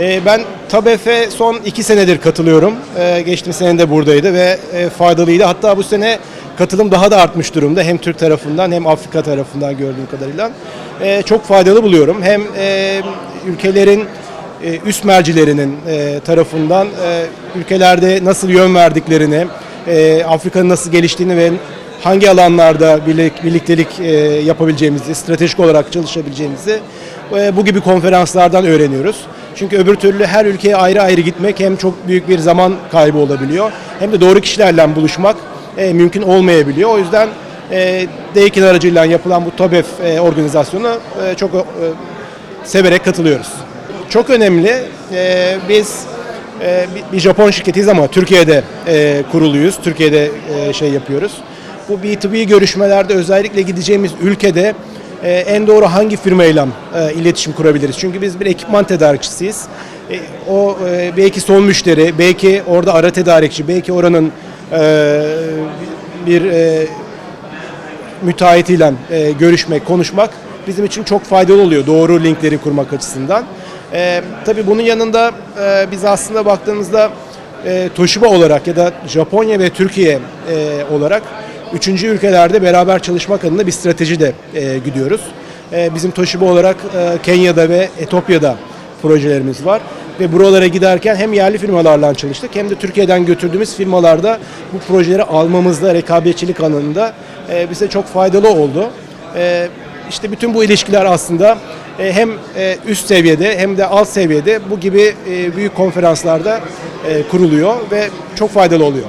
E, ben TABEF'e son iki senedir katılıyorum. E, geçtiğimiz sene de buradaydı ve e, faydalıydı. Hatta bu sene katılım daha da artmış durumda. Hem Türk tarafından hem Afrika tarafından gördüğüm kadarıyla. E, çok faydalı buluyorum. Hem e, ülkelerin e, üst mercilerinin tarafından ülkelerde nasıl yön verdiklerini, Afrika'nın nasıl geliştiğini ve hangi alanlarda birlik, birliktelik yapabileceğimizi, stratejik olarak çalışabileceğimizi bu gibi konferanslardan öğreniyoruz. Çünkü öbür türlü her ülkeye ayrı ayrı gitmek hem çok büyük bir zaman kaybı olabiliyor hem de doğru kişilerle buluşmak e, mümkün olmayabiliyor. O yüzden e, D2 aracıyla yapılan bu TOBEF e, organizasyonu e, çok e, severek katılıyoruz. Çok önemli. E, biz e, bir- Japon şirketiyiz ama Türkiye'de e, kuruluyuz. Türkiye'de e, şey yapıyoruz. Bu B2B görüşmelerde özellikle gideceğimiz ülkede e, en doğru hangi firmayla e, iletişim kurabiliriz? Çünkü biz bir ekipman tedarikçisiyiz. E, o e, belki son müşteri, belki orada ara tedarikçi, belki oranın e, bir e, müteahhitiyle e, görüşmek, konuşmak bizim için çok faydalı oluyor doğru linkleri kurmak açısından. E, tabii bunun yanında e, biz aslında baktığımızda e, Toshiba olarak ya da Japonya ve Türkiye e, olarak üçüncü ülkelerde beraber çalışmak adına bir strateji de e, gidiyoruz. E, bizim Toshiba olarak e, Kenya'da ve Etiyopya'da projelerimiz var. Ve buralara giderken hem yerli firmalarla çalıştık hem de Türkiye'den götürdüğümüz firmalarda bu projeleri almamızda rekabetçilik alanında e, bize çok faydalı oldu. E, işte bütün bu ilişkiler aslında e, hem e, üst seviyede hem de alt seviyede bu gibi e, büyük konferanslarda e, kuruluyor ve çok faydalı oluyor.